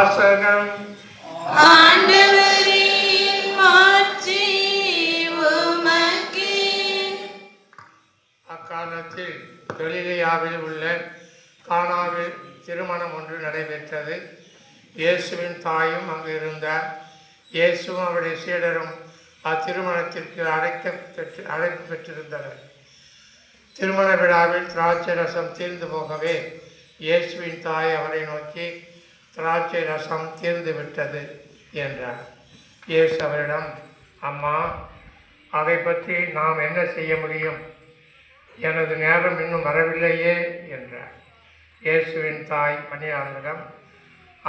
வாசகம். ஆண்டவரே மாற்றி உமக்கே. அக்காலத்தில் கலிலேயாவில் உள்ள கானாவில் திருமணம் ஒன்று நடைபெற்றது. இயேசுவின் தாயும் அங்கு இருந்தார். இயேசுவும் அவருடைய சீடரும் அத்திருமணத்திற்கு அழைக்க பெற்று அழைப்பு பெற்றிருந்தனர். திருமண விழாவில் திராட்சை ரசம் தீர்ந்து போகவே இயேசுவின் தாய் அவரை நோக்கி திராட்சை ரசம் தீர்ந்து விட்டது என்றார். இயேசு அவரிடம் அம்மா அதை பற்றி நாம் என்ன செய்ய முடியும்? எனது நேரம் இன்னும் வரவில்லையே என்றார். இயேசுவின் தாய் பணியாளரிடம்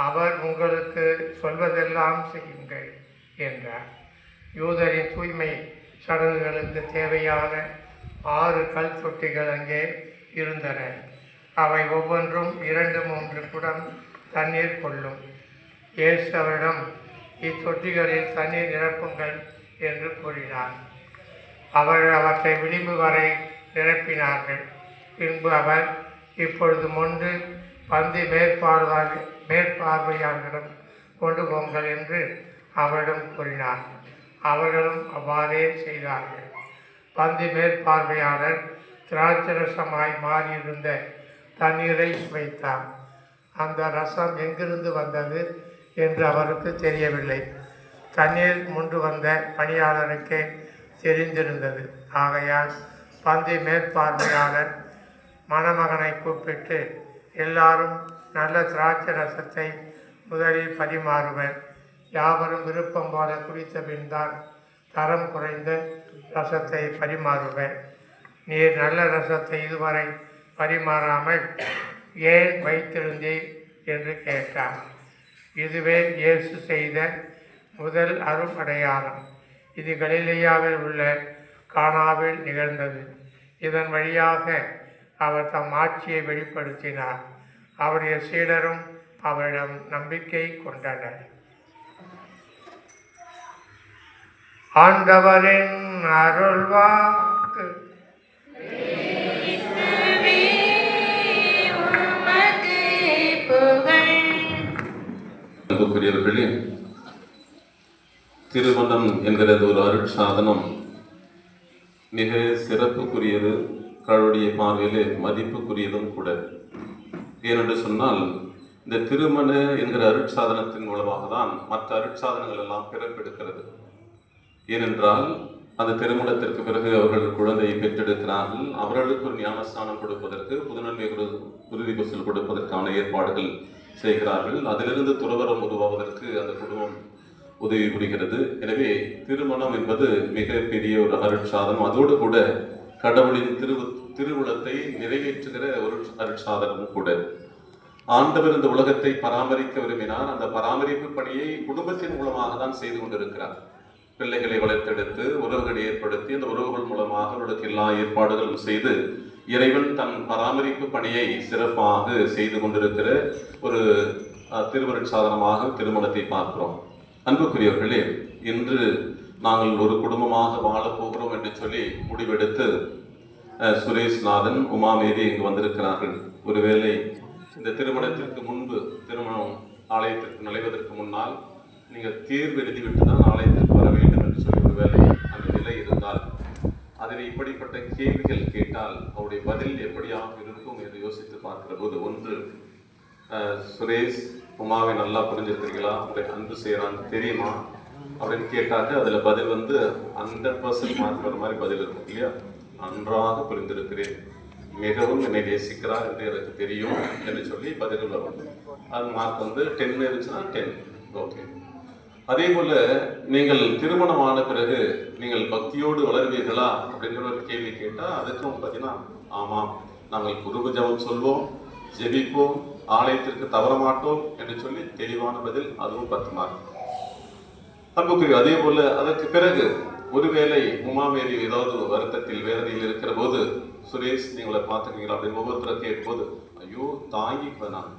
அவர் உங்களுக்கு சொல்வதெல்லாம் செய்யுங்கள் என்றார். யூதரின் தூய்மை சடங்குகளுக்கு தேவையான ஆறு கல் தொட்டிகள் அங்கே இருந்தன. அவை ஒவ்வொன்றும் இரண்டு மூன்று குடம் தண்ணீர் கொள்ளும். இயேசு அவரிடம் இத்தொட்டிகளில் தண்ணீர் நிரப்புங்கள் என்று கூறினார். அவர்கள் அவற்றை விளிம்பு வரை நிரப்பினார்கள். பின்பு அவர் இப்பொழுது முன்பு பந்தி மேற்பார்வை மேற்பார்வையாளரிடம் கொண்டு போங்கள் என்று அவரிடம் கூறினார். அவர்களும் அவ்வாறே செய்தார்கள். பந்தி மேற்பார்வையாளர் திராட்சரசமாய் மாறியிருந்த தண்ணீரை வைத்தார் அந்த ரசம் எங்கிருந்து வந்தது என்று அவருக்கு தெரியவில்லை. தண்ணீர் முண்டு வந்த பணியாளருக்கே தெரிந்திருந்தது. ஆகையால் பந்தி மேற்பார்வையாளர் மணமகனை கூப்பிட்டு எல்லாரும் நல்ல திராட்சை ரசத்தை முதலில் பரிமாறுவர். யாவரும் விருப்பம் போல குடித்த பின்தான் தரம் குறைந்த ரசத்தை பரிமாறுவர். நீர் நல்ல ரசத்தை இதுவரை பரிமாறாமல் ஏன் வைத்திருந்தீர் என்று கேட்டார். இதுவே இயேசு செய்த முதல் அரும் அடையாளம் இது கலிலேயாவில் உள்ள கானாவில் நிகழ்ந்தது. இதன் வழியாக அவர் தம் ஆட்சியை வெளிப்படுத்தினார். அவருடைய சீடரும் அவரிடம் நம்பிக்கை கொண்டனர். ஆண்டவரின் அருள்வாக்கு அன்புக்குரியவர்களே திருமணம் என்கிறது ஒரு அருட்சாதனம். மிக சிறப்புக்குரியது கடவுளுடைய பார்வையிலே மதிப்புக்குரியதும் கூட. ஏனென்று சொன்னால் இந்த திருமண என்கிற அருட்சாதனத்தின் மூலமாக தான் மற்ற அருட்சாதனங்கள் எல்லாம் பிறப்பெடுக்கிறது. ஏனென்றால் அந்த திருமணத்திற்கு பிறகு அவர்கள் குழந்தையை பெற்றெடுக்கிறார்கள். அவர்களுக்கு ஒரு ஞானஸ்தானம் கொடுப்பதற்கு புதுநன்மை குரு- குருதி குசல் கொடுப்பதற்கான ஏற்பாடுகள் செய்கிறார்கள். அதிலிருந்து துறவரம் உருவாவதற்கு அந்த குடும்பம் உதவி புரிகிறது. எனவே திருமணம் என்பது மிக பெரிய ஒரு அருட்சாதனம். அதோடு கூட கடவுளின் திரு திருவுளத்தை நிறைவேற்றுகிற ஒரு அருட்சாதனமும் கூட. ஆண்டவர் இந்த உலகத்தை பராமரிக்க விரும்பினார் அந்த பராமரிப்பு பணியை குடும்பத்தின் மூலமாக தான் செய்து கொண்டிருக்கிறார். பிள்ளைகளை வளர்த்தெடுத்து உறவுகளை ஏற்படுத்தி அந்த உறவுகள் மூலமாக அவர்களுக்கு எல்லா ஏற்பாடுகளும் செய்து இறைவன் தன் பராமரிப்பு பணியை சிறப்பாக செய்து கொண்டிருக்கிற ஒரு திருவருட் சாதனமாக திருமணத்தை பார்க்கிறோம். அன்புக்குரியவர்களே இன்று நாங்கள் ஒரு குடும்பமாக வாழப் போகிறோம் என்று சொல்லி முடிவெடுத்து சுரேஷ்நாதன் உமாமேரி இங்கு வந்திருக்கிறார்கள். ஒருவேளை இந்த திருமணத்திற்கு முன்பு திருமணம் ஆலயத்திற்கு நுழைவதற்கு முன்னால் நீங்கள் தேர்வு எழுதிவிட்டு தான் ஆலயத்திற்கு வர வேண்டும் என்று சொல்லி ஒருவேளை அதில் இப்படிப்பட்ட கேள்விகள் கேட்டால் அவருடைய பதில் எப்படியாக இருக்கும் என்று யோசித்து பார்க்கிற போது ஒன்று சுரேஷ் உமாவை நல்லா புரிஞ்சிருக்கிறீங்களா? உங்களை அன்பு செய்கிறான்னு தெரியுமா? அப்படின்னு கேட்டாக்க அதில் பதில் வந்து ஹண்ட்ரட் பர்சன்ட் மார்க் வர மாதிரி பதில் இருக்கும் இல்லையா? நன்றாக புரிந்திருக்கிறேன். மிகவும் என்னை நேசிக்கிறார் என்று எனக்கு தெரியும் என்று சொல்லி பதில் வரும் அது மார்க் வந்து டென் இருந்துச்சுன்னா டென் ஓகே அதே போல நீங்கள் திருமணம் ஆன பிறகு நீங்கள் பக்தியோடு வளர்வீர்களா அப்படிங்கிற ஒரு கேள்வி கேட்டால் அதுக்கும் பார்த்தீங்கன்னா ஆமாம் நாங்கள் குருப ஜபம் சொல்வோம் ஜெபிப்போம் ஆலயத்திற்கு தவற மாட்டோம் என்று சொல்லி தெளிவான பதில் அதுவும் பத்து மார்க் அன்புக்குரிய அதே போல அதற்கு பிறகு ஒருவேளை உமாமேரி ஏதாவது வருத்தத்தில் வேதனையில் இருக்கிற போது சுரேஷ் நீங்களை பார்த்துக்கீங்களா அப்படின்னு ஒவ்வொருத்தரை கேட்கும்போது ஐயோ தாங்கி வேணாம்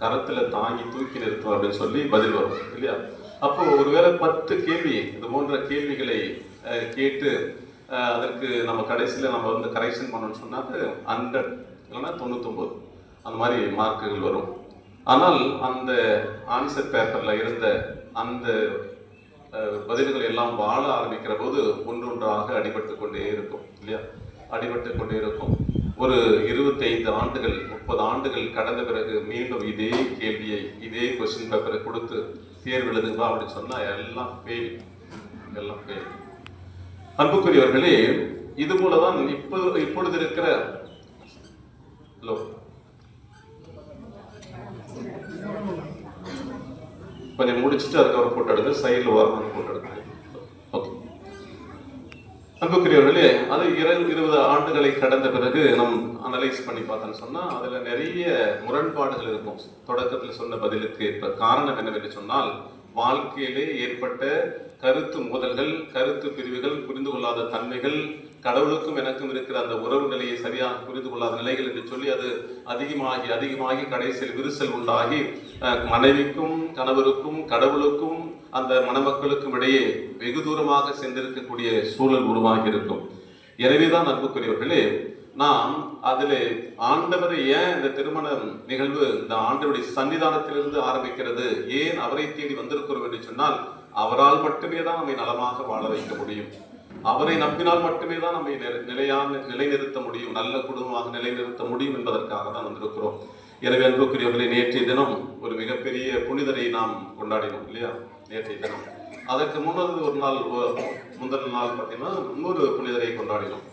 கரத்துல தாங்கி தூக்கி நிறுத்தும் அப்படின்னு சொல்லி பதில் வரும் இல்லையா? அப்போ ஒருவேளை பத்து கேள்வி இது போன்ற கேள்விகளை கேட்டு அதற்கு நம்ம கடைசியில் நம்ம வந்து கரெக்ஷன் பண்ணணும்னு சொன்னால் ஹண்ட்ரட் இல்லைன்னா தொண்ணூத்தொம்பது அந்த மாதிரி மார்க்குகள் வரும். ஆனால் அந்த ஆன்சர் பேப்பரில் இருந்த அந்த பதில்கள் எல்லாம் வாழ ஆரம்பிக்கிற போது ஒன்றொன்றாக அடிபட்டு கொண்டே இருக்கும் இல்லையா? அடிபட்டு கொண்டே இருக்கும். ஒரு இருபத்தைந்து ஆண்டுகள் முப்பது ஆண்டுகள் கடந்த பிறகு மீண்டும் இதே கேள்வியை இதே கொஸ்டின் பேப்பரை கொடுத்து தேர்வு எழுதுங்க அப்படின்னு சொன்னால் எல்லாம் ஃபெயில் எல்லாம் ஃபெயில் அன்புக்குரியவர்களே இது போலதான் இப்போது இப்பொழுது இருக்கிற ஹலோ கொஞ்சம் முடிச்சுட்டு அதுக்கப்புறம் போட்டோ எடுங்க சைடில் வரணும்னு போட்டோ எடுங்க. அன்புக்குரியவர்களே அது இரு இருபது ஆண்டுகளை கடந்த பிறகு நம் அனலைஸ் பண்ணி பார்த்தோன்னு சொன்னால் அதில் நிறைய முரண்பாடுகள் இருக்கும். தொடக்கத்தில் சொன்ன பதிலுக்கு இப்போ காரணம் என்னவென்று சொன்னால் வாழ்க்கையிலே ஏற்பட்ட கருத்து மோதல்கள் கருத்து பிரிவுகள் புரிந்து கொள்ளாத தன்மைகள் கடவுளுக்கும் எனக்கும் இருக்கிற அந்த உறவு நிலையை சரியாக புரிந்து கொள்ளாத நிலைகள் என்று சொல்லி அது அதிகமாகி அதிகமாகி கடைசியில் விரிசல் உண்டாகி மனைவிக்கும் கணவருக்கும் கடவுளுக்கும் அந்த மணமக்களுக்கும் இடையே வெகு தூரமாக சென்றிருக்கக்கூடிய சூழல் உருவாகி இருக்கும். எனவேதான் அன்புக்குரியவர்களே நாம் அதில் ஆண்டவரை ஏன் இந்த திருமண நிகழ்வு இந்த ஆண்டவருடைய சன்னிதானத்திலிருந்து ஆரம்பிக்கிறது ஏன் அவரை தேடி வந்திருக்கிறோம் என்று சொன்னால் அவரால் மட்டுமே தான் நம்மை நலமாக வாழ வைக்க முடியும். அவரை நம்பினால் மட்டுமே தான் நம்மை நிலையான நிலைநிறுத்த முடியும் நல்ல குடும்பமாக நிலைநிறுத்த முடியும் என்பதற்காக தான் வந்திருக்கிறோம். எனவே அன்புக்குரியவர்களே நேற்றைய தினம் ஒரு மிகப்பெரிய புனிதரை நாம் கொண்டாடினோம் இல்லையா? நேற்றைய தினம். அதற்கு முன்னது ஒரு நாள் ஒ- முந்தின நாள் பார்த்தீங்கன்னா இன்னொரு புனிதரை கொண்டாடினோம்.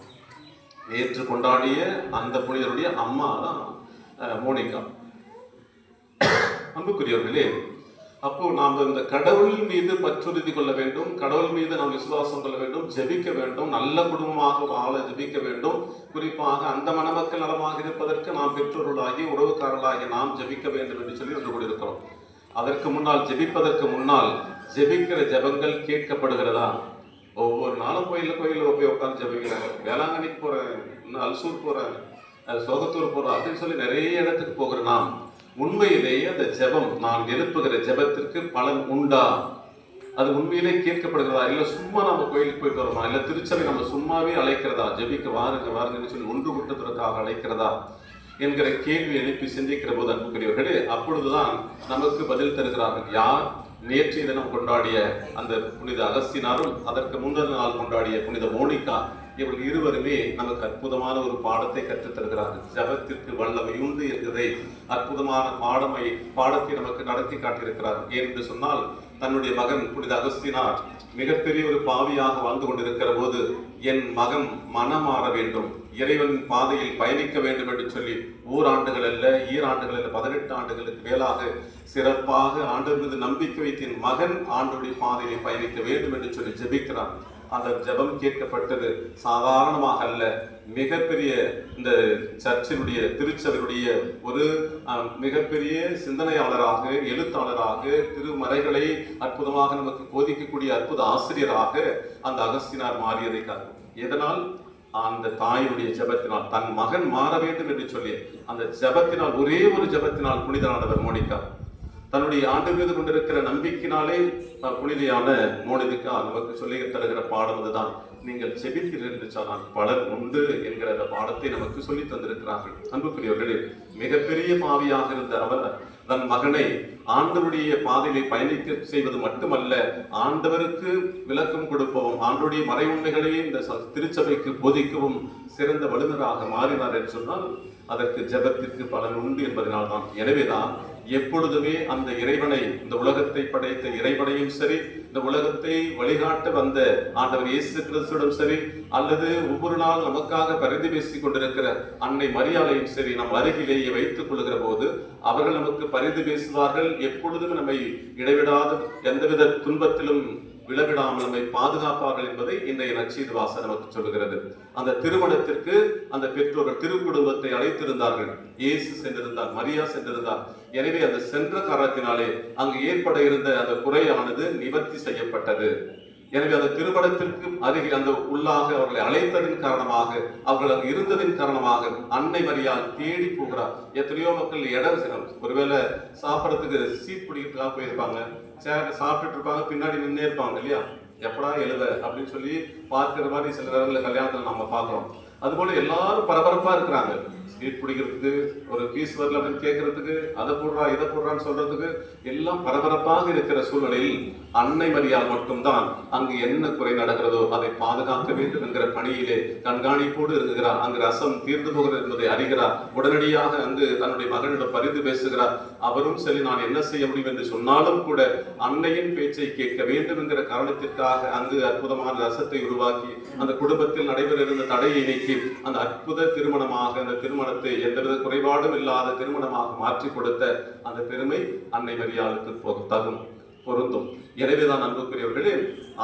நேற்று கொண்டாடிய அந்த புனிதருடைய அம்மா தான் மோனிகா. அன்புக்குரியவர்களே அப்போ நாம் இந்த கடவுள் மீது பற்றுறுதி கொள்ள வேண்டும் கடவுள் மீது நாம் விசுவாசம் கொள்ள வேண்டும் ஜெபிக்க வேண்டும் நல்ல குடும்பமாக வாழ ஜெபிக்க வேண்டும். குறிப்பாக அந்த மணமக்கள் நலமாக இருப்பதற்கு நாம் பெற்றோர்களாகி உறவுக்காரர்களாகி நாம் ஜெபிக்க வேண்டும் என்று சொல்லி வந்து கொண்டிருக்கிறோம் அதற்கு முன்னால் ஜெபிப்பதற்கு முன்னால் ஜெபிக்கிற ஜெபங்கள் கேட்கப்படுகிறதா? ஒவ்வொரு நாளும் கோயிலில் கோயிலில் போய் உட்காந்து ஜெபிக்கிறேன். வேளாங்கண்ணிக்கு போகிறேன் இன்னும் அல்சூர் போகிறேன் சோகத்தூர் போறோம் அப்படின்னு சொல்லி நிறைய இடத்துக்கு போகிற நாம். உண்மையிலேயே அந்த ஜெபம் நான் எழுப்புகிற ஜெபத்திற்கு பலன் உண்டா? அது உண்மையிலே கேட்கப்படுகிறதா? இல்ல சும்மா நம்ம கோயிலுக்கு போயிட்டு வரோமா? இல்ல திருச்சபை நம்ம சும்மாவே அழைக்கிறதா? ஜெபிக்க வாருங்க வாருங்கன்னு சொல்லி ஒன்று கூட்டத்திற்காக அழைக்கிறதா? என்கிற கேள்வி எழுப்பி சிந்திக்கிற போது அன்புக்குரியவர்களே அப்பொழுதுதான் நமக்கு பதில் தருகிறார்கள். யார்? நேற்றைய தினம் கொண்டாடிய அந்த புனித அகஸ்தினாரும் அதற்கு முந்தின நாள் கொண்டாடிய புனித மோனிகா. இவர்கள் இருவருமே நமக்கு அற்புதமான ஒரு பாடத்தை கற்றுத்தருகிறார்கள் ஜபத்திற்கு வல்லமை உண்டு என்கிறதை அற்புதமான பாடமை பாடத்தை நமக்கு நடத்தி காட்டியிருக்கிறார். ஏன் என்று சொன்னால் தன்னுடைய மகன் புனித அகஸ்தினார் மிகப்பெரிய ஒரு பாவியாக வாழ்ந்து கொண்டிருக்கிற போது என் மகன் மனமாற வேண்டும் இறைவன் பாதையில் பயணிக்க வேண்டும் என்று சொல்லி ஓராண்டுகள் அல்ல ஈராண்டுகள் அல்ல பதினெட்டு ஆண்டுகளுக்கு மேலாக சிறப்பாக ஆண்டு மீது நம்பிக்கை வைத்து என் மகன் ஆண்டுடைய பாதையை பயணிக்க வேண்டும் என்று சொல்லி ஜெபிக்கிறான் அந்த ஜெபம் கேட்கப்பட்டது. சாதாரணமாக அல்ல மிகப்பெரிய இந்த சர்ச்சினுடைய திருச்சபையுடைய ஒரு மிகப்பெரிய சிந்தனையாளராக எழுத்தாளராக திருமறைகளை அற்புதமாக நமக்கு போதிக்கக்கூடிய அற்புத ஆசிரியராக அந்த அகஸ்தினார் மாறியதை காரணம் எதனால்? அந்த தாயினுடைய ஜெபத்தினால் தன் மகன் மாற வேண்டும் என்று சொல்லி அந்த ஜெபத்தினால் ஒரே ஒரு ஜெபத்தினால் புனிதனானவர் மோனிகா. தன்னுடைய ஆண்டு மீது கொண்டிருக்கிற நம்பிக்கையினாலே புனிதையான மோனிதுக்கா நமக்கு சொல்லி தருகிற பாடம் அதுதான். நீங்கள் செபித்தீர்கள் என்று சொன்னால் பலர் உண்டு என்கிற அந்த பாடத்தை நமக்கு சொல்லி தந்திருக்கிறார்கள். அன்புக்குரியவர்களே மிகப்பெரிய பாவியாக இருந்த அவர் தன் மகனை ஆண்டவருடைய பாதையிலே பயணிக்க செய்வது மட்டுமல்ல ஆண்டவருக்கு விளக்கம் கொடுப்பவும் ஆண்டவருடைய மறை உண்மைகளையே இந்த ச- திருச்சபைக்கு போதிக்கவும் சிறந்த வல்லுநராக மாறினார் என்று சொன்னால் அதற்கு ஜெபத்திற்கு பலன் உண்டு என்பதனால்தான். எனவேதான் எப்பொழுதுமே அந்த இறைவனை இந்த உலகத்தை படைத்த இறைவனையும் சரி இந்த உலகத்தை வழிகாட்ட வந்த ஆண்டவர் இயேசு கிறிஸ்துவிடம் சரி அல்லது ஒவ்வொரு நாள் நமக்காக பரிந்து பேசிக் கொண்டிருக்கிற அன்னை மரியாதையும் சரி நம் அருகிலேயே வைத்துக் கொள்கிற போது அவர்கள் நமக்கு பரிந்து பேசுவார்கள். எப்பொழுதும் நம்மை இடைவிடாத எந்தவித துன்பத்திலும் விலகிடாமல் நம்மை பாதுகாப்பார்கள் என்பதை இன்றைய நச்சீது வாசம் நமக்கு சொல்லுகிறது. அந்த திருமணத்திற்கு அந்த பெற்றோர்கள் திருக்குடும்பத்தை அழைத்திருந்தார்கள். இயேசு சென்றிருந்தார் மரியா சென்றிருந்தார். எனவே அந்த சென்ற காரணத்தினாலே அங்கு ஏற்பட இருந்த அந்த குறையானது நிவர்த்தி செய்யப்பட்டது. எனவே அந்த திருமணத்திற்கு அருகில் அந்த உள்ளாக அவர்களை அழைத்ததின் காரணமாக அவர்கள் அங்கு இருந்ததின் காரணமாக அன்னை மரியால் தேடி போகிறார். எத்தனையோ மக்கள் இடம் ஒருவேளை சாப்பிட்றதுக்கு சீட் பிடிக்கிறதுக்காக போயிருப்பாங்க. சேர்ல சாப்பிட்டுட்டு இருப்பாங்க பின்னாடி நின்னே இருப்பாங்க இல்லையா? எப்படா எழுத அப்படின்னு சொல்லி பார்க்கிற மாதிரி சில நேரங்களில் கல்யாணத்தில் நம்ம பார்க்குறோம். அதுபோல் எல்லாரும் பரபரப்பாக இருக்கிறாங்க. ஸ்வீட் பிடிக்கிறதுக்கு ஒரு பீஸ் வரல அப்படின்னு கேட்கறதுக்கு அதை போடுறா இதை போடுறான்னு சொல்றதுக்கு எல்லாம் பரபரப்பாக இருக்கிற சூழ்நிலையில் அன்னை மரியாள் மட்டும்தான் அங்கு என்ன குறை நடக்கிறதோ அதை பாதுகாக்க வேண்டும் என்கிற பணியிலே கண்காணிப்போடு இருக்கிறார் அங்கு ரசம் தீர்ந்து போகிறது என்பதை அறிகிறார் உடனடியாக அங்கு தன்னுடைய மகனிடம் பரிந்து பேசுகிறார். அவரும் சரி நான் என்ன செய்ய முடியும் என்று சொன்னாலும் கூட அன்னையின் பேச்சை கேட்க வேண்டும் என்கிற காரணத்திற்காக அங்கு அற்புதமான ரசத்தை உருவாக்கி அந்த குடும்பத்தில் நடைபெற இருந்த தடையை நீக்கி அந்த அற்புத திருமணமாக அந்த திருமண திருமணத்தை எந்தவித குறைபாடும் இல்லாத திருமணமாக மாற்றி கொடுத்த அந்த பெருமை அன்னை மரியாளுக்கு தகும் பொருந்தும். எனவேதான் அன்புக்குரியவர்களே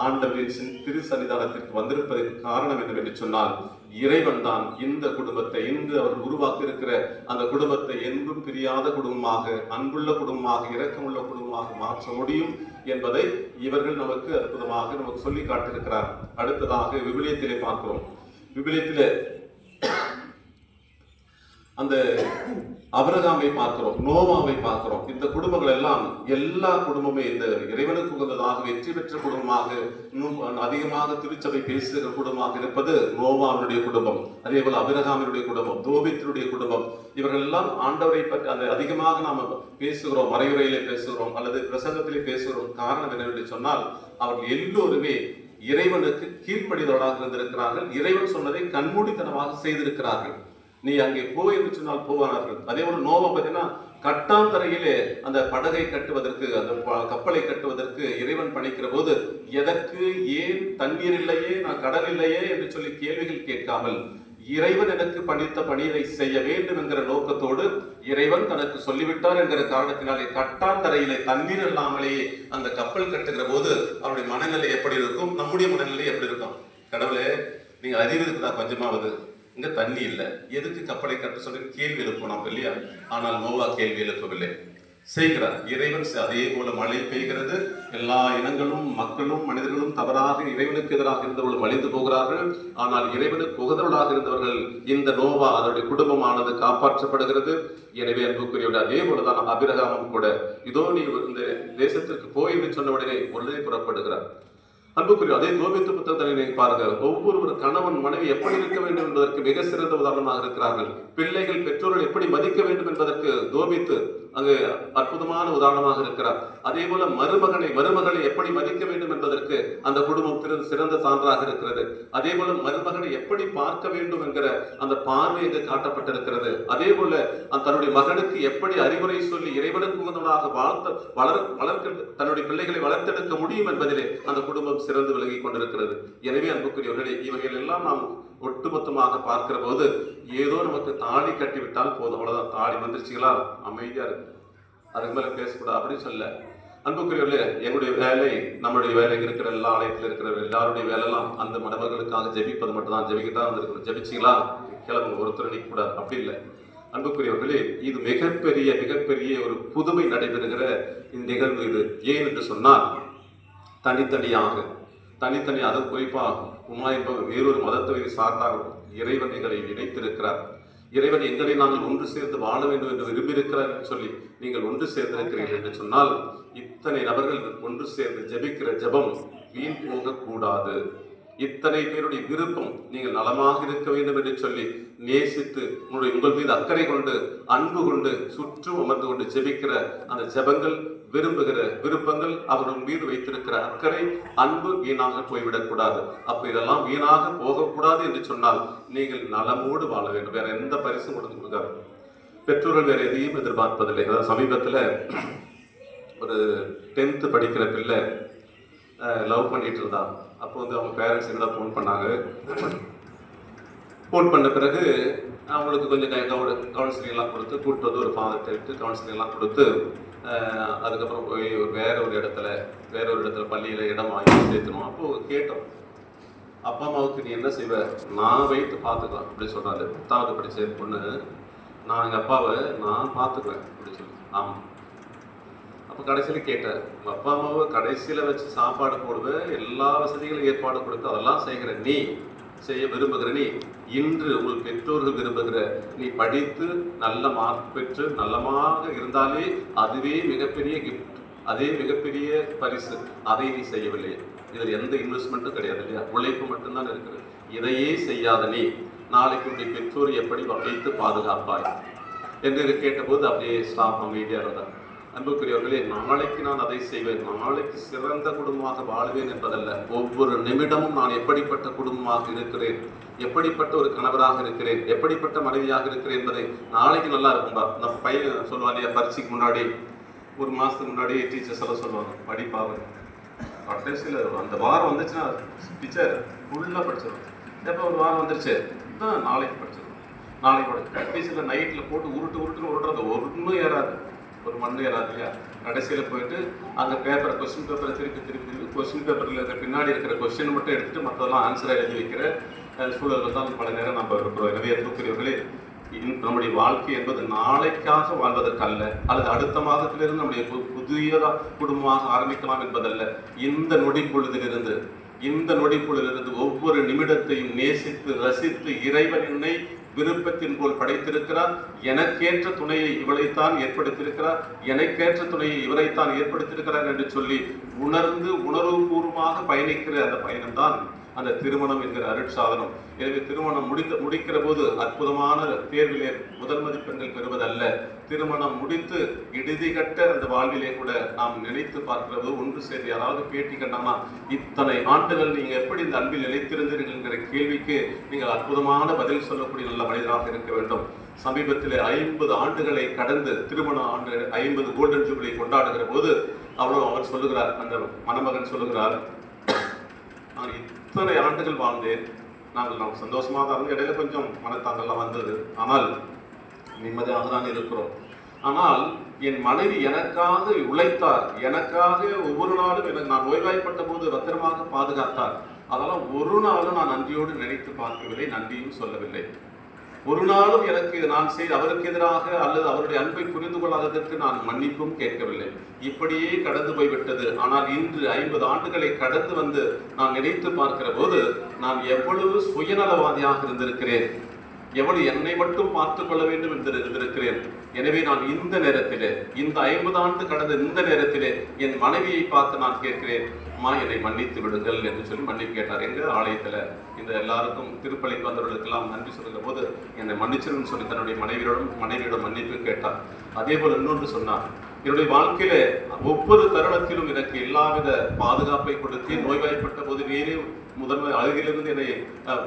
ஆண்டவரின் திரு சன்னிதானத்திற்கு வந்திருப்பதற்கு காரணம் என்னவென்று சொன்னால் இறைவன் தான் இந்த குடும்பத்தை இன்று அவர் உருவாக்கியிருக்கிற அந்த குடும்பத்தை என்றும் பிரியாத குடும்பமாக அன்புள்ள குடும்பமாக இரக்கமுள்ள குடும்பமாக மாற்ற முடியும் என்பதை இவர்கள் நமக்கு அற்புதமாக நமக்கு சொல்லி காட்டியிருக்கிறார். அடுத்ததாக விபிலியத்திலே பார்க்கிறோம். விபிலியத்திலே அந்த அபிரகாமை பார்க்கிறோம் நோவாவை பார்க்கிறோம். இந்த குடும்பங்கள் எல்லாம் எல்லா குடும்பமே இந்த இறைவனுக்கு உகந்ததாக வெற்றி பெற்ற குடும்பமாக இன்னும் அதிகமாக திருச்சபை பேசுகிற குடும்பமாக இருப்பது நோவாவினுடைய குடும்பம். அதே போல அபிரகாமினுடைய குடும்பம் தோபித்தினுடைய குடும்பம். இவர்கள் எல்லாம் ஆண்டவரை பற்றி அந்த அதிகமாக நாம் பேசுகிறோம் மறைவுரையிலே பேசுகிறோம் அல்லது பிரசங்கத்திலே பேசுகிறோம் காரணம் என்னவென்று சொன்னால் அவர்கள் எல்லோருமே இறைவனுக்கு கீழ்ப்படிதவராக இருந்திருக்கிறார்கள். இறைவன் சொன்னதை கண்மூடித்தனமாக செய்திருக்கிறார்கள். நீ அங்கே போ என்று சொன்னால் போவானார்கள். அதே போல நோவா பார்த்தீங்கன்னா கட்டாந்தரையிலே அந்த படகை கட்டுவதற்கு அந்த ப- கப்பலை கட்டுவதற்கு இறைவன் பணிக்கிற போது எதற்கு? ஏன் தண்ணீர் இல்லையே? நான் கடல் இல்லையே? என்று சொல்லி கேள்விகள் கேட்காமல் இறைவன் எனக்கு பணித்த பணியை செய்ய வேண்டும் என்கிற நோக்கத்தோடு இறைவன் தனக்கு சொல்லிவிட்டார் என்கிற காரணத்தினாலே கட்டாந்தரையிலே தண்ணீர் இல்லாமலேயே அந்த கப்பல் கட்டுகிற போது அவருடைய மனநிலை எப்படி இருக்கும்? நம்முடைய மனநிலை எப்படி இருக்கும்? கடவுளே நீங்க அறிவு இருக்குதா? கொஞ்சமாவது. இங்க தண்ணி இல்லை. எதுக்கு கப்பலை கட்ட சொல்லி கேள்வி எழுப்பினோம் இல்லையா? ஆனால் நோவா கேள்வி எழுப்பவில்லை. செய்கிறார். இறைவன் செ- அதே போல மழை பெய்கிறது. எல்லா இனங்களும் மக்களும் மனிதர்களும் தவறாக இறைவனுக்கு எதிராக இருந்தவர்கள் மலிந்து போகிறார்கள். ஆனால் இறைவனுக்கு உகதவர்களாக இருந்தவர்கள் இந்த நோவா அதனுடைய குடும்பமானது காப்பாற்றப்படுகிறது. எனவே அன்புக்குரியவர் அதே போலதான் அபிரகாமும் கூட இதோ நீ இந்த தேசத்திற்கு போய் என்று சொன்ன உடனே உடனே புறப்படுகிறார். அன்புக்குரிய அதே கோபித்து புத்தகத்தை பாருங்கள். பாருங்க ஒவ்வொரு கணவன் மனைவி எப்படி இருக்க வேண்டும் என்பதற்கு மிக சிறந்த உதாரணமாக இருக்கிறார்கள். பிள்ளைகள் பெற்றோர்கள் எப்படி மதிக்க வேண்டும் என்பதற்கு கோபித்து அங்கு அற்புதமான உதாரணமாக இருக்கிறார். அதே போல மருமகனை மருமகளை எப்படி மதிக்க வேண்டும் என்பதற்கு அந்த குடும்பம் சிறந்த சான்றாக இருக்கிறது. அதே போல மருமகனை எப்படி பார்க்க வேண்டும் என்கிற அந்த பார்வை இங்கு காட்டப்பட்டிருக்கிறது. அதே போல தன்னுடைய மகனுக்கு எப்படி அறிவுரை சொல்லி இறைவனுக்கு உகந்தவனாக வாழ்த்த வளர் வளர்க்க தன்னுடைய பிள்ளைகளை வளர்த்தெடுக்க முடியும் என்பதிலே அந்த குடும்பம் சிறந்து விலகி கொண்டிருக்கிறது. எனவே அன்புக்குரியவர்களே இவைகள் எல்லாம் நாம் ஒட்டுமொத்தமாக பார்க்கிற போது ஏதோ நமக்கு தாடி கட்டிவிட்டால் போதும். அவ்வளோதான் தாடி வந்துருச்சுங்களா? அமைதியாக இருக்கு. அதுக்கு மேலே பேசக்கூடாது அப்படின்னு சொல்ல அன்புக்குரியவர்களே எங்களுடைய வேலை நம்மளுடைய வேலை இருக்கிற எல்லா ஆலயத்தில் இருக்கிற எல்லாருடைய வேலைலாம் அந்த மடவர்களுக்காக ஜெபிப்பது மட்டும் தான் ஜெபிக்க தான் வந்திருக்கணும் ஜெபிச்சிங்களா கிளம்பு ஒருத்தர் நிற்க கூடாது அப்படி இல்லை. அன்புக்குரியவர்களே இது மிகப்பெரிய மிகப்பெரிய ஒரு புதுமை நடைபெறுகிற இந்த நிகழ்வு இது. ஏன் என்று சொன்னால் தனித்தனியாக தனித்தனி அது குறிப்பாக உமாய் என்பவர் வேறொரு மதத்தை சார்ந்தார் இறைவன் எங்களை இணைத்திருக்கிறார் இறைவன் எங்களை நாங்கள் ஒன்று சேர்ந்து வாழ வேண்டும் என்று விரும்பியிருக்கிறார் என்று சொல்லி நீங்கள் ஒன்று சேர்ந்திருக்கிறீர்கள் என்று சொன்னால் இத்தனை நபர்கள் ஒன்று சேர்ந்து ஜெபிக்கிற ஜெபம் வீண் போகக்கூடாது. இத்தனை பேருடைய விருப்பம் நீங்கள் நலமாக இருக்க வேண்டும் என்று சொல்லி நேசித்து உங்களுடைய உங்கள் மீது அக்கறை கொண்டு அன்பு கொண்டு சுற்றும் அமர்ந்து கொண்டு ஜெபிக்கிற அந்த ஜெபங்கள் விரும்புகிற விருப்பங்கள் அவர்கள் மீது வைத்திருக்கிற அக்கறை அன்பு வீணாக போய்விடக்கூடாது அப்ப இதெல்லாம் வீணாக போகக்கூடாது என்று சொன்னால் நீங்கள் நலமோடு வாழ வேண்டும். வேற எந்த பரிசும் கொடுத்து கொடுக்காது. பெற்றோர்கள் வேற எதையும் எதிர்பார்ப்பதில்லை. அதாவது சமீபத்தில் ஒரு டென்த்து படிக்கிற பிள்ளை லவ் பண்ணிட்டு இருந்தான் அப்போ வந்து அவங்க பேரண்ட்ஸ் கூட ஃபோன் பண்ணாங்க? ஃபோன் பண்ண பிறகு அவங்களுக்கு கொஞ்சம் கவுன்சிலிங்லாம் கொடுத்து கூப்பிட்டு வந்து ஒரு ஃபாதர்கிட்ட எடுத்து கவுன்சிலிங் எல்லாம் கொடுத்து அதுக்கப்புறம் போய் ஒரு வேற ஒரு இடத்துல வேற ஒரு இடத்துல பள்ளியில் இடம் வாங்கி சேர்த்தணும். அப்போ கேட்டோம். அப்பா அம்மாவுக்கு நீ என்ன செய்வ? நான் வைத்து பார்த்துக்கலாம் அப்படின்னு சொன்னாரு. பத்தாவது படிச்ச பொண்ணு நான் எங்கள் அப்பாவை நான் பார்த்துக்குவேன் அப்படின்னு சொல்லி. ஆமாம் அப்போ கடைசியில் கேட்டேன் உங்கள் அப்பா அம்மாவை கடைசியில் வச்சு சாப்பாடு போடுவேன் எல்லா வசதிகளும் ஏற்பாடு கொடுத்து அதெல்லாம் செய்கிற நீ செய்ய விரும்புகிற நீ இன்று உங்கள் பெற்றோர்கள் விரும்புகிற நீ படித்து நல்ல மார்க் பெற்று நல்லமாக இருந்தாலே அதுவே மிகப்பெரிய கிஃப்ட் அதே மிகப்பெரிய பரிசு. அதை நீ செய்யவில்லை. இதில் எந்த இன்வெஸ்ட்மெண்ட்டும் கிடையாது இல்லையா? உழைப்பு மட்டும்தான் இருக்கிறது. இதையே செய்யாத நீ நாளைக்கு உடைய பெற்றோர் எப்படி வைத்து பாதுகாப்பாய்? என்று கேட்டபோது அப்படியே ஸ்டாஃப் அமைதியாக இருந்தார் அன்புக்குரியவர்களே நாளைக்கு நான் அதை செய்வேன். நாளைக்கு சிறந்த குடும்பமாக வாழ்வேன் என்பதல்ல. ஒவ்வொரு நிமிடமும் நான் எப்படிப்பட்ட குடும்பமாக இருக்கிறேன்? எப்படிப்பட்ட ஒரு கணவராக இருக்கிறேன்? எப்படிப்பட்ட மனைவியாக இருக்கிறேன் என்பதை நாளைக்கு நல்லா இருக்கும்பா இந்த பையன் சொல்லுவாங்க இல்லையா பரீட்சைக்கு முன்னாடி? ஒரு மாதத்துக்கு முன்னாடி டீச்சர்ஸ் எல்லாம் சொல்லுவாங்க படிப்பாங்க கடைசியில் அந்த வாரம் வந்துச்சுன்னா டீச்சர் ஃபுல்லாக படிச்சிடும் எப்போ ஒரு வாரம் வந்துருச்சு? தான் நாளைக்கு படிச்சிடும் நாளைக்கு படிச்சு கடைசியில் நைட்டில் போட்டு உருட்டு உருட்டுன்னு உருட்டுறது ஒன்றும் ஏறாது. ஒரு மண்ணு ஏறாது கடைசியில் போயிட்டு அந்த பேப்பரை கொஸ்டின் பேப்பரை திருப்பி திருப்பி திருப்பி கொஸ்டின் பேப்பரில் இருக்கிற பின்னாடி இருக்கிற கொஸ்டின் மட்டும் எடுத்துட்டு மற்றதெல்லாம் ஆன்சராக எழுதி வைக்கிற சூழலில் சூழல்கள் தான் பல நேரம் நம்ம இருக்கிறோம். எனவே அன்புக்குரியவர்களே இன் நம்முடைய வாழ்க்கை என்பது நாளைக்காக வாழ்வதற்கல்ல அல்லது அடுத்த மாதத்திலிருந்து நம்முடைய பு- புதிய குடும்பமாக ஆரம்பிக்கலாம் என்பதல்ல. இந்த நொடி பொழுதிலிருந்து இந்த நொடி பொழுதிலிருந்து ஒவ்வொரு நிமிடத்தையும் நேசித்து ரசித்து இறைவன் என்னை விருப்பத்தின் போல் படைத்திருக்கிறார். எனக்கேற்ற துணையை இவளைத்தான் ஏற்படுத்தியிருக்கிறார். எனக்கேற்ற துணையை இவரைத்தான் ஏற்படுத்தியிருக்கிறார் என்று சொல்லி உணர்ந்து உணர்வுபூர்வமாக பயணிக்கிற அந்த பயணம்தான் அந்த திருமணம் என்கிற அருட்சாதனம் எனவே திருமணம் முடித்த முடிக்கிற போது அற்புதமான தேர்விலே முதல் மதிப்பெண்கள் பெறுவதல்ல. திருமணம் முடித்து இறுதி கட்ட அந்த வாழ்விலே கூட நாம் நினைத்து பார்க்கிறது ஒன்று சரி யாராவது பேட்டி கண்டாமா? இத்தனை ஆண்டுகள் நீங்க எப்படி இந்த அன்பில் நிலைத்திருந்தீர்கள் என்கிற கேள்விக்கு நீங்கள் அற்புதமான பதில் சொல்லக்கூடிய நல்ல மனிதராக இருக்க வேண்டும். சமீபத்திலே ஐம்பது ஆண்டுகளை கடந்து திருமண ஆண்டு ஐம்பது கோல்டன் ஜூபிலி கொண்டாடுகிற போது அவ்வளவு அவர் சொல்லுகிறார் அந்த மணமகன் சொல்லுகிறார் நான் இத்தனை ஆண்டுகள் வாழ்ந்தேன். நாங்கள் நாம் சந்தோஷமாக தான் இடையில கொஞ்சம் மனத்தாங்கெல்லாம் வந்தது. ஆனால் நிம்மதியாக தான் இருக்கிறோம். ஆனால் என் மனைவி எனக்காக உழைத்தார். எனக்காக ஒவ்வொரு நாளும் எனக்கு நான் நோய்வாய்ப்பட்ட போது பத்திரமாக பாதுகாத்தார். அதெல்லாம் ஒரு நாளும் நான் நன்றியோடு நினைத்து பார்க்கவில்லை நன்றியும் சொல்லவில்லை. ஒரு நாளும் எனக்கு நான் செய்த அவருக்கு எதிராக அல்லது அவருடைய அன்பை புரிந்து கொள்ளாததற்கு நான் மன்னிப்பும் கேட்கவில்லை. இப்படியே கடந்து போய்விட்டது. ஆனால் இன்று ஐம்பது ஆண்டுகளை கடந்து வந்து நான் நினைத்து பார்க்கிற போது நான் எவ்வளவு சுயநலவாதியாக இருந்திருக்கிறேன். எவ்வளவு என்னை மட்டும் பார்த்துக் கொள்ள வேண்டும் என்று இருந்திருக்கிறேன். எனவே நான் இந்த நேரத்திலே இந்த ஐம்பது ஆண்டு கடந்த இந்த நேரத்திலே என் மனைவியை பார்த்து நான் கேட்கிறேன். அம்மா என்னை மன்னித்து விடுங்கள் என்று சொல்லி மன்னிப்பு கேட்டார் எங்கள் ஆலயத்தில் இந்த எல்லாருக்கும் திருப்பலிக்கு வந்தவர்களுக்கெல்லாம் நன்றி சொல்லுகிற போது என்னை மன்னிச்சிருன்னு சொல்லி தன்னுடைய மனைவியோடும் மனைவியோட மன்னிப்பு கேட்டார். அதே போல் இன்னொன்று சொன்னார். என்னுடைய வாழ்க்கையில ஒவ்வொரு தருணத்திலும் எனக்கு எல்லாவித பாதுகாப்பை கொடுத்து நோய்வாய்ப்பட்ட போது வேறே முதன்மை அழகிலிருந்து என்னை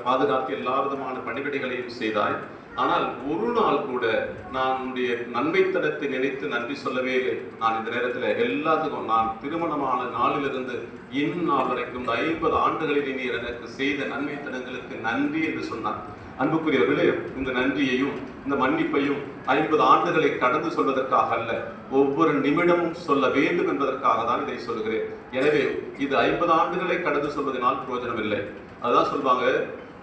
பாதுகாத்து எல்லா விதமான பணிவிடைகளையும் செய்தாய். ஆனால் ஒரு நாள் கூட நான் உன்னுடைய நன்மைத்தடத்தை நினைத்து நன்றி சொல்லவே இல்லை. நான் இந்த நேரத்தில் எல்லாத்துக்கும் நான் திருமணமான நாளிலிருந்து இந்நாள் வரைக்கும் இந்த ஐம்பது ஆண்டுகளில் நீ எனக்கு செய்த நன்மைத்தனங்களுக்கு நன்றி என்று சொன்னார். அன்புக்குரியவர்களே இந்த நன்றியையும் இந்த மன்னிப்பையும் ஐம்பது ஆண்டுகளை கடந்து சொல்வதற்காக அல்ல ஒவ்வொரு நிமிடமும் சொல்ல வேண்டும் என்பதற்காக தான் இதை சொல்கிறேன். எனவே இது ஐம்பது ஆண்டுகளை கடந்து சொல்வதனால் பிரயோஜனம் இல்லை அதான் சொல்லுவாங்க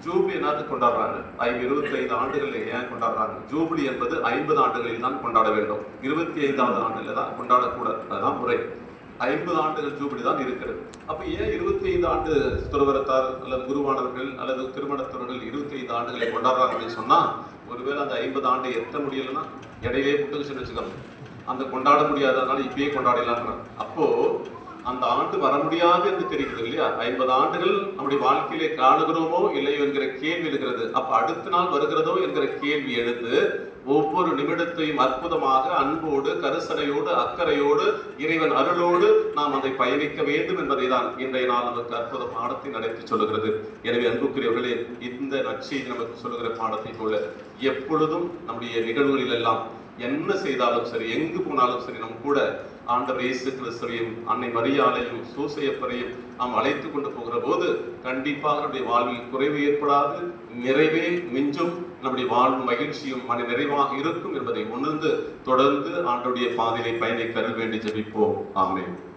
ஜூபிலி என்னது கொண்டாடுறாங்க? ஐம்பது இருபத்தி ஐந்து ஆண்டுகளில் ஏன் கொண்டாடுறாங்க? ஜூபிலி என்பது ஐம்பது ஆண்டுகளில் தான் கொண்டாட வேண்டும். இருபத்தி ஐந்தாவது ஆண்டுல தான் கொண்டாடக்கூடாது. அதுதான் முறை. ஐம்பது ஆண்டுகள் ஜூபிலி தான் இருக்கிறது. அப்போ ஏன் இருபத்தி ஐந்து ஆண்டு துறவரத்தார் அல்லது குருவானவர்கள் அல்லது திருமணத்துறவர்கள் இருபத்தி ஐந்து ஆண்டுகளை கொண்டாடுறாங்க அப்படின்னு ஒருவேளை அந்த ஐம்பது ஆண்டை எத்த முடியலன்னா இடையிலே புட்டுக்குச்சுன்னு வச்சுக்கோங்க. அந்த கொண்டாட முடியாததுனால இப்பயே கொண்டாடலான்றாங்க அப்போது அந்த ஆண்டு வர முடியாது என்று தெரிகிறது இல்லையா? ஐம்பது ஆண்டுகள் நம்முடைய வாழ்க்கையிலே காணுகிறோமோ இல்லையோ என்கிற கேள்வி இருக்கிறது அப்ப அடுத்த நாள் வருகிறதோ என்கிற கேள்வி எழுந்து ஒவ்வொரு நிமிடத்தையும் அற்புதமாக அன்போடு கரிசனையோடு அக்கறையோடு இறைவன் அருளோடு நாம் அதை பயணிக்க வேண்டும் என்பதை தான் இன்றைய நாள் நமக்கு அற்புத பாடத்தை நடத்தி சொல்லுகிறது. எனவே அன்புக்குரியவர்களே இந்த நற்செய்தி நமக்கு சொல்லுகிற பாடத்தை போல எப்பொழுதும் நம்முடைய நிகழ்வுகளில் எல்லாம் என்ன செய்தாலும் சரி எங்கு போனாலும் சரி நம்ம கூட ஆண்டவர் இயேசு கிறிஸ்துவையும் அன்னை மரியாதையும் சூசையப்பரையும் நாம் அழைத்து கொண்டு போகிற போது கண்டிப்பாக நம்முடைய வாழ்வில் குறைவு ஏற்படாது நிறைவே மிஞ்சும் நம்முடைய வாழ்வு மகிழ்ச்சியும் மன நிறைவாக இருக்கும் என்பதை உணர்ந்து தொடர்ந்து ஆண்டுடைய பாதையை பயனை அருள் வேண்டி ஜெபிப்போம். ஆமென்.